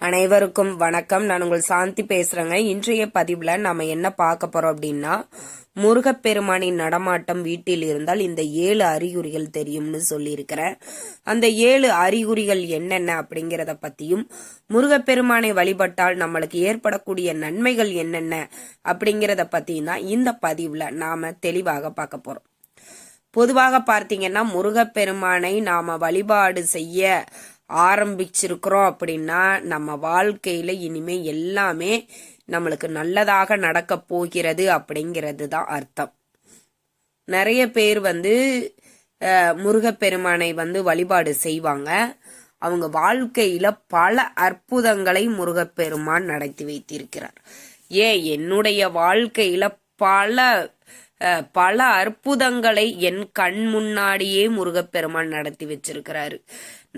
அனைவருக்கும் வணக்கம். நான் உங்கள் சாந்தி பேசுறேங்க. இன்றைய பதிவுல நாம என்ன பார்க்க போறோம் அப்படின்னா முருகப்பெருமானின் நடமாட்டம் வீட்டில் இருந்தால் இந்த ஏழு அறிகுறிகள் தெரியும்னு சொல்லியிருக்கிறேன் அந்த ஏழு அறிகுறிகள் என்னென்ன அப்படிங்கிறத பத்தியும் முருகப்பெருமானை வழிபட்டால் நம்மளுக்கு ஏற்படக்கூடிய நன்மைகள் என்னென்ன அப்படிங்கிறத பத்தியும் தான் இந்த பதிவுல நாம தெளிவாக பார்க்க போறோம். பொதுவாக பார்த்தீங்கன்னா முருகப்பெருமானை நாம வழிபாடு செய்ய ஆரம்பிச்சிருக்கிறோம் அப்படின்னா நம்ம வாழ்க்கையில இனிமே எல்லாமே நம்மளுக்கு நல்லதாக நடக்க போகிறது அப்படிங்கிறது தான் அர்த்தம். நிறைய பேர் வந்து முருகப்பெருமானை வந்து வழிபாடு செய்வாங்க. அவங்க வாழ்க்கையில பல அற்புதங்களை முருகப்பெருமான் நடத்தி வைத்திருக்கிறார். ஏன்? என்னுடைய வாழ்க்கையில பல பல அற்புதங்களை என் கண் முன்னாடியே முருகப்பெருமான் நடத்தி வச்சிருக்கிறாரு.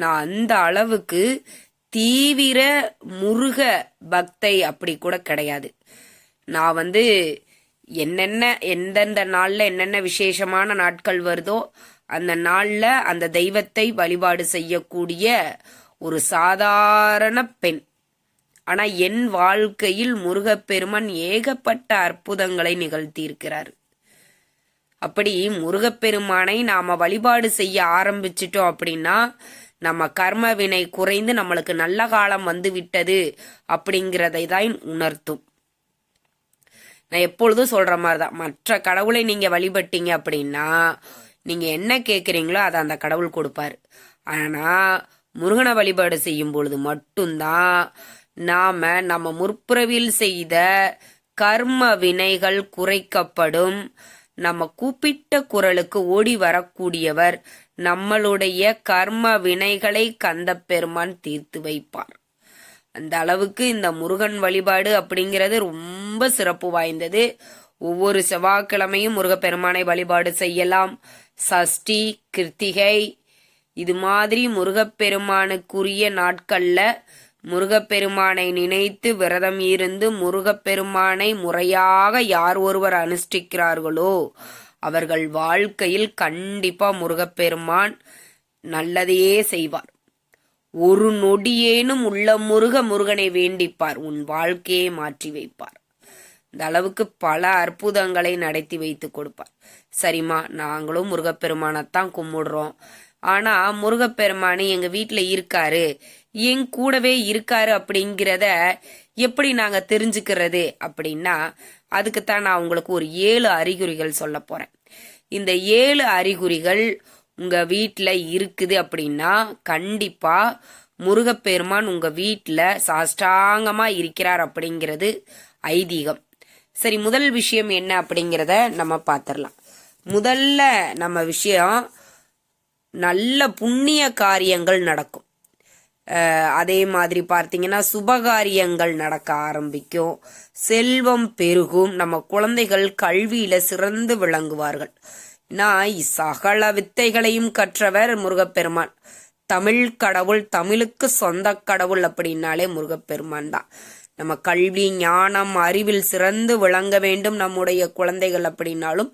நான் அந்த அளவுக்கு தீவிர முருக பக்தை அப்படி கூட கிடையாது. நான் வந்து என்னென்ன எந்தெந்த நாளில் என்னென்ன விசேஷமான நாட்கள் வருதோ அந்த நாளில் அந்த தெய்வத்தை வழிபாடு செய்யக்கூடிய ஒரு சாதாரண பெண். ஆனால் என் வாழ்க்கையில் முருகப்பெருமன் ஏகப்பட்ட அற்புதங்களை நிகழ்த்தியிருக்கிறார். அப்படி முருகப்பெருமானை நாம வழிபாடு செய்ய ஆரம்பிச்சிட்டோம் அப்படின்னா நம்ம கர்ம வினை குறைந்து நம்மளுக்கு நல்ல காலம் வந்து விட்டது அப்படிங்கிறதை தான் உணர்த்தும். நான் எப்பொழுதும் சொல்ற மாதிரி தான் மற்ற கடவுளை நீங்க வழிபட்டீங்க அப்படின்னா நீங்க என்ன கேட்குறீங்களோ அதை அந்த கடவுள் கொடுப்பாரு. ஆனா முருகனை வழிபாடு செய்யும் பொழுது மட்டும்தான் நாம நம்ம முற்பிறவில் செய்த கர்ம வினைகள் குறைக்கப்படும். நம்ம கூப்பிட்ட குரலுக்கு ஓடி வரக்கூடியவர் நம்மளுடைய கர்ம வினைகளை கந்த பெருமான் தீர்த்து வைப்பார். அந்த அளவுக்கு இந்த முருகன் வழிபாடு அப்படிங்கிறது ரொம்ப சிறப்பு வாய்ந்தது. ஒவ்வொரு செவ்வாய்க்கிழமையும் முருகப்பெருமானை வழிபாடு செய்யலாம். சஷ்டி கிருத்திகை இது மாதிரி முருகப்பெருமானுக்குரிய நாட்கள்ல முருகப்பெருமானை நினைத்து விரதம் இருந்து முருகப்பெருமானை முறையாக யார் ஒருவர் அனுஷ்டிக்கிறார்களோ அவர்கள் வாழ்க்கையில் கண்டிப்பா முருகப்பெருமான் நல்லதையே செய்வார். ஒரு நொடியேனும் உள்ள முருக முருகனை வேண்டிப்பார் உன் வாழ்க்கையை மாற்றி வைப்பார். இந்த அளவுக்கு பல அற்புதங்களை நடத்தி வைத்து கொடுப்பார். சரிம்மா நாங்களும் முருகப்பெருமானத்தான் கும்பிடுறோம். ஆனா முருகப்பெருமானு எங்க வீட்டுல இருக்காரு. என் கூடவே இருக்காரு அப்படிங்கிறத எப்படி நாங்க தெரிஞ்சுக்கிறது அப்படின்னா அதுக்குத்தான் நான் உங்களுக்கு ஒரு ஏழு அறிகுறிகள் சொல்ல போறேன். இந்த ஏழு அறிகுறிகள் உங்க வீட்டுல இருக்குது அப்படின்னா கண்டிப்பா முருகப்பெருமான் உங்க வீட்டுல சாஷ்டாங்கமா இருக்கிறார் அப்படிங்கிறது ஐதீகம். சரி முதல் விஷயம் என்ன அப்படிங்கிறத நம்ம பார்த்துடலாம். முதல்ல நம்ம விஷயம் நல்ல புண்ணிய காரியங்கள் நடக்கும். அதே மாதிரி பார்த்தீங்கன்னா சுபகாரியங்கள் நடக்க ஆரம்பிக்கும். செல்வம் பெருகும். நம்ம குழந்தைகள் கல்வியில சிறந்து விளங்குவார்கள். நான் சகல வித்தைகளையும் கற்றவர் முருகப்பெருமான். தமிழ் கடவுள் தமிழுக்கு சொந்த கடவுள் அப்படின்னாலே முருகப்பெருமான் தான். நம்ம கல்வி ஞானம் அறிவில் சிறந்து விளங்க வேண்டும் நம்முடைய குழந்தைகள் அப்படின்னாலும்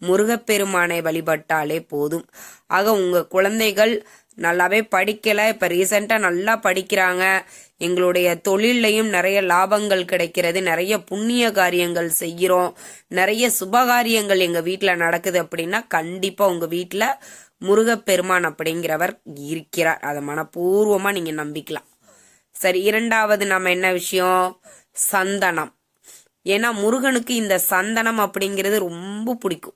முருகப்பெருமானை வழிபட்டாலே போதும். ஆக உங்க குழந்தைகள் நல்லாவே படிக்கல இப்ப ரீசெண்டா நல்லா படிக்கிறாங்க. எங்களுடைய தொழிலையும் நிறைய லாபங்கள் கிடைக்கிறது நிறைய புண்ணிய காரியங்கள் செய்கிறோம். நிறைய சுபகாரியங்கள் எங்க வீட்டில் நடக்குது அப்படின்னா கண்டிப்பா உங்க வீட்டில் முருகப்பெருமான் அப்படிங்கிறவர் இருக்கிறார். அதை மனப்பூர்வமா நீங்க நம்பிக்கலாம். சரி இரண்டாவது நம்ம என்ன விஷயம்? சந்தனம். ஏன்னா முருகனுக்கு இந்த சந்தனம் அப்படிங்கிறது ரொம்ப பிடிக்கும்.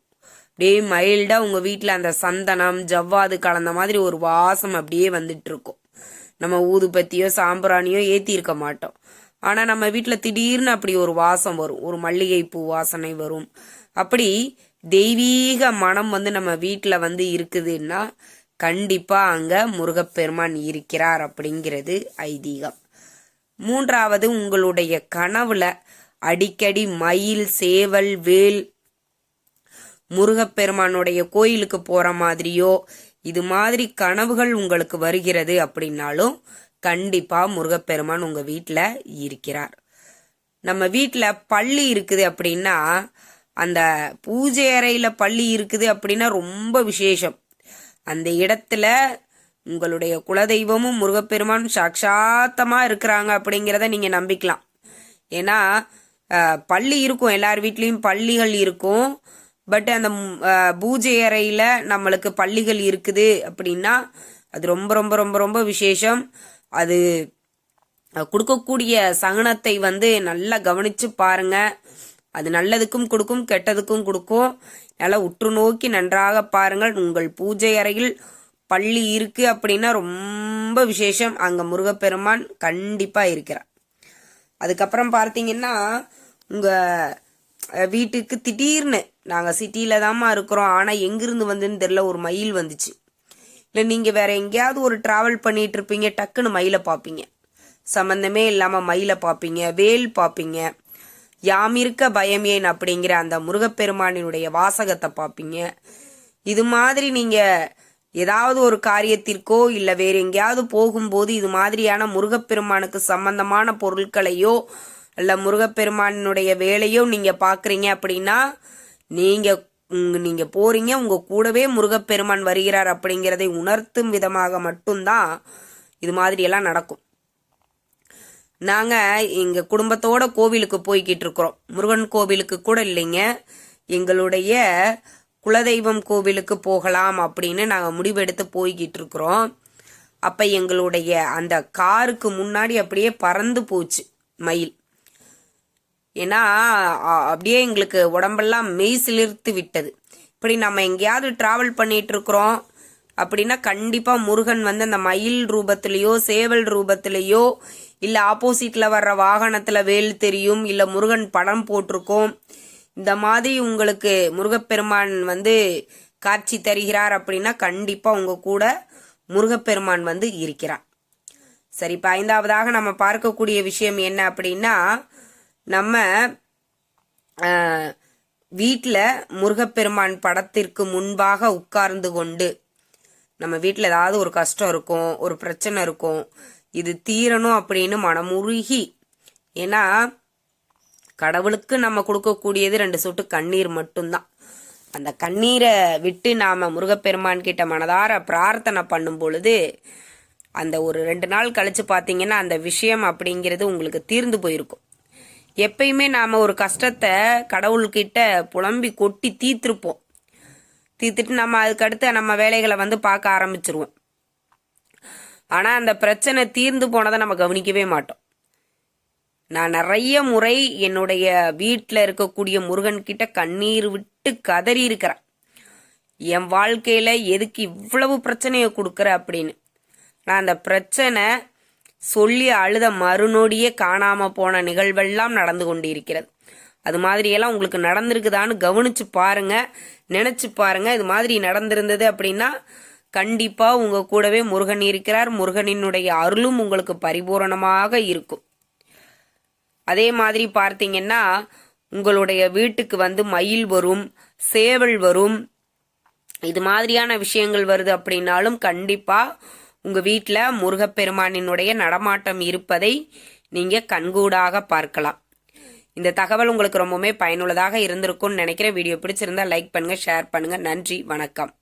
அப்படியே மைல்டாக உங்கள் வீட்டில் அந்த சந்தனம் ஜவ்வாது கலந்த மாதிரி ஒரு வாசம் அப்படியே வந்துட்டுருக்கும். நம்ம ஊதுபத்தியோ சாம்பிராணியோ ஏற்றிருக்க மாட்டோம். ஆனால் நம்ம வீட்டில் திடீர்னு அப்படி ஒரு வாசம் வரும். ஒரு மல்லிகை பூ வாசனை வரும். அப்படி தெய்வீக மனம் வந்து நம்ம வீட்டில் வந்து இருக்குதுன்னா கண்டிப்பாக அங்கே முருகப்பெருமான் இருக்கிறார் அப்படிங்கிறது ஐதீகம். மூன்றாவது உங்களுடைய கனவுல அடிக்கடி மயில் சேவல் வேல் முருகப்பெருமானுடைய கோயிலுக்கு போற மாதிரியோ இது மாதிரி கனவுகள் உங்களுக்கு வருகிறது அப்படின்னாலும் கண்டிப்பா முருகப்பெருமான் உங்க வீட்டில் இருக்கிறார். நம்ம வீட்டில் பள்ளி இருக்குது அப்படின்னா அந்த பூஜை அறையில பள்ளி இருக்குது அப்படின்னா ரொம்ப விசேஷம். அந்த இடத்துல உங்களுடைய குலதெய்வமும் முருகப்பெருமான் சாட்சாத்தமா இருக்கிறாங்க அப்படிங்கிறத நீங்க நம்பிக்கலாம். ஏன்னா பள்ளி இருக்கும் எல்லார் வீட்லேயும் பள்ளிகள் இருக்கும். பட் அந்த பூஜை அறையில் நம்மளுக்கு பள்ளிகள் இருக்குது அப்படின்னா அது ரொம்ப ரொம்ப ரொம்ப ரொம்ப விசேஷம். அது கொடுக்கக்கூடிய சகனத்தை வந்து நல்லா கவனித்து பாருங்க. அது நல்லதுக்கும் கொடுக்கும் கெட்டதுக்கும் கொடுக்கும். நல்லா உற்று நோக்கி நன்றாக பாருங்கள். உங்கள் பூஜை அறையில் பள்ளி இருக்கு அப்படின்னா ரொம்ப விசேஷம். அங்கே முருகப்பெருமான் கண்டிப்பாக இருக்கிறார். அதுக்கப்புறம் பார்த்தீங்கன்னா உங்கள் வீட்டுக்கு திடீர்னு நாங்கள் சிட்டியில தாம்மா இருக்கிறோம். ஆனால் எங்கிருந்து வந்துன்னு தெரில ஒரு மயில் வந்துச்சு. இல்லை நீங்கள் வேற எங்கேயாவது ஒரு டிராவல் பண்ணிட்டு இருப்பீங்க. டக்குன்னு மயிலை பார்ப்பீங்க. சம்மந்தமே இல்லாமல் மயிலை பார்ப்பீங்க. வேல் பார்ப்பீங்க. யாமிருக்க பயமேன் பயம் ஏன் அப்படிங்கிற அந்த முருகப்பெருமானினுடைய வாசகத்தை பார்ப்பீங்க. இது மாதிரி நீங்கள் ஏதாவது ஒரு காரியத்திற்கோ இல்லை வேற எங்கேயாவது போகும்போது இது மாதிரியான முருகப்பெருமானுக்கு சம்பந்தமான பொருட்களையோ அல்ல முருகப்பெருமானினுடைய வேலையோ நீங்கள் பார்க்குறீங்க அப்படின்னா நீங்கள் நீங்க போறீங்க உங்க கூடவே முருகப்பெருமான் வருகிறார் அப்படிங்கிறதை உணர்த்தும் விதமாக மட்டும்தான் இது மாதிரி எல்லாம் நடக்கும். நாங்க எங்க குடும்பத்தோட கோவிலுக்கு போய்கிட்டு இருக்கிறோம். முருகன் கோவிலுக்கு கூட இல்லைங்க. எங்களுடைய குலதெய்வம் கோவிலுக்கு போகலாம் அப்படின்னு நாங்க முடிவெடுத்து போய்கிட்டு இருக்கிறோம். அப்ப எங்களுடைய அந்த காருக்கு முன்னாடி அப்படியே பறந்து போச்சு மயில். ஏன்னா அப்படியே எங்களுக்கு உடம்பெல்லாம் மெய் சிலிர்த்து விட்டது. இப்படி நம்ம எங்கேயாவது டிராவல் பண்ணிட்டு இருக்கிறோம் அப்படின்னா கண்டிப்பாக முருகன் வந்து அந்த மயில் ரூபத்திலேயோ சேவல் ரூபத்திலேயோ இல்லை ஆப்போசிட்டில் வர்ற வாகனத்தில் வேல் தெரியும் இல்லை முருகன் படம் போட்டிருக்கோம். இந்த மாதிரி உங்களுக்கு முருகப்பெருமான் வந்து காட்சி தருகிறார் அப்படின்னா கண்டிப்பாக உங்கள் கூட முருகப்பெருமான் வந்து இருக்கிறார். சரி இப்போ ஐந்தாவதாக நம்ம பார்க்கக்கூடிய விஷயம் என்ன அப்படின்னா நம்ம வீட்டில் முருகப்பெருமான் படத்திற்கு முன்பாக உட்கார்ந்து கொண்டு நம்ம வீட்டில் ஏதாவது ஒரு கஷ்டம் இருக்கும் ஒரு பிரச்சனை இருக்கும் இது தீரணும் அப்படின்னு மனமுருகி ஏன்னா கடவுளுக்கு நம்ம கொடுக்கக்கூடியது ரெண்டு சொட்டு கண்ணீர் மட்டும்தான். அந்த கண்ணீரை விட்டு நாம் முருகப்பெருமான் கிட்ட மனதார பிரார்த்தனை பண்ணும் பொழுது அந்த ஒரு ரெண்டு நாள் கழித்து பார்த்தீங்கன்னா அந்த விஷயம் அப்படிங்கிறது உங்களுக்கு தீர்ந்து போயிருக்கும். எப்பயுமே நாம ஒரு கஷ்டத்தை கடவுள்கிட்ட புலம்பி கொட்டி தீர்த்திருப்போம். தீர்த்துட்டு நம்ம அதுக்கடுத்து நம்ம வேலைகளை வந்து பார்க்க ஆரம்பிச்சிருவோம். ஆனா அந்த பிரச்சனை தீர்ந்து போனதை நம்ம கவனிக்கவே மாட்டோம். நான் நிறைய முறை என்னுடைய வீட்டில் இருக்கக்கூடிய முருகன்கிட்ட கண்ணீர் விட்டு கதறி இருக்கிறேன். என் வாழ்க்கையில எதுக்கு இவ்வளவு பிரச்சனையை கொடுக்குற அப்படின்னு. நான் அந்த பிரச்சனை சொல்லி அழுத மறுநொடியே காணாம போன நிகழ்வெல்லாம் நடந்து கொண்டிருக்கிறது. அது மாதிரியெல்லாம் உங்களுக்கு நடந்திருக்குதான்னு கவனிச்சு பாருங்க நினைச்சு பாருங்க. இது மாதிரி நடந்திருந்தது அப்படின்னா கண்டிப்பா உங்க கூடவே முருகன் இருக்கிறார். முருகனினுடைய அருளும் உங்களுக்கு பரிபூரணமாக இருக்கும். அதே மாதிரி பார்த்தீங்கன்னா உங்களுடைய வீட்டுக்கு வந்து மயில் வரும் சேவல் வரும். இது மாதிரியான விஷயங்கள் வருது அப்படின்னாலும் கண்டிப்பா உங்க வீட்டில் முருகப்பெருமானினுடைய நடமாட்டம் இருப்பதை நீங்க கண்கூடாக பார்க்கலாம். இந்த தகவல் உங்களுக்கு ரொம்பவுமே பயனுள்ளதாக இருந்திருக்கும்னு நினைக்கிறேன். வீடியோ பிடிச்சிருந்தா லைக் பண்ணுங்க ஷேர் பண்ணுங்க. நன்றி வணக்கம்.